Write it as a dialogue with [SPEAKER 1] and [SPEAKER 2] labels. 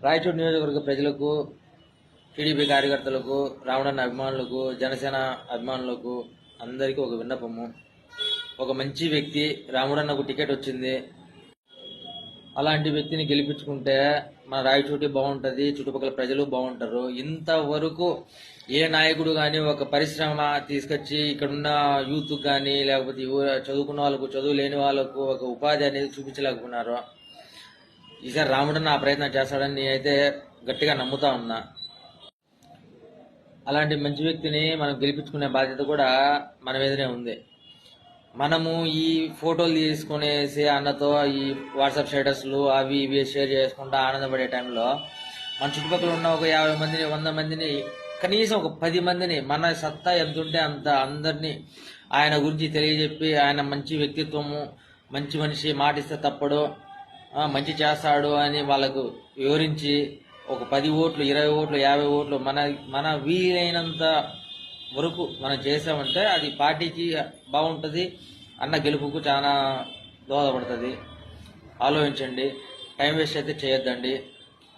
[SPEAKER 1] రాయచూడు నియోజకవర్గ ప్రజలకు టీడీపీ కార్యకర్తలకు రావణన్న అభిమానులకు జనసేన అభిమానులకు అందరికీ ఒక విన్నపము. ఒక మంచి వ్యక్తి రాముడన్నకు టికెట్ వచ్చింది. అలాంటి వ్యక్తిని గెలిపించుకుంటే మన రాయచోటి బాగుంటుంది చుట్టుపక్కల ప్రజలు బాగుంటారు. ఇంతవరకు ఏ నాయకుడు కానీ ఒక పరిశ్రమ తీసుకొచ్చి ఇక్కడున్న యూత్ కానీ లేకపోతే చదువుకున్న వాళ్ళకు చదువు లేని వాళ్ళకు ఒక ఉపాధి అనేది చూపించలేకపోయినారు ఈసారి రాముడు నా ప్రయత్నం చేస్తాడని నేనైతే గట్టిగా నమ్ముతా ఉన్నా. అలాంటి మంచి వ్యక్తిని మనం గెలిపించుకునే బాధ్యత కూడా మన మీదనే ఉంది. మనము ఈ ఫోటోలు తీసుకునేసి అన్నతో ఈ వాట్సాప్ స్టేటస్లు అవి ఇవి షేర్ చేసుకుంటా ఆనందపడే టైంలో మన చుట్టుపక్కల ఉన్న ఒక యాభై మందిని వంద మందిని కనీసం ఒక పది మందిని మన సత్తా ఎంత ఉంటే అంత అందరినీ ఆయన గురించి తెలియజెప్పి ఆయన మంచి వ్యక్తిత్వము మంచి మనిషి మాటిస్తే తప్పడు. మంచి చేస్తాడు అని వాళ్ళకు వివరించి ఒక పది ఓట్లు ఇరవై ఓట్లు యాభై ఓట్లు మన మన వీలైనంత వరకు మనం చేసామంటే అది పార్టీకి బాగుంటుంది అన్న గెలుపుకు చాలా దోహదపడుతుంది. ఆలోచించండి టైం వేస్ట్ అయితే చేయొద్దండి.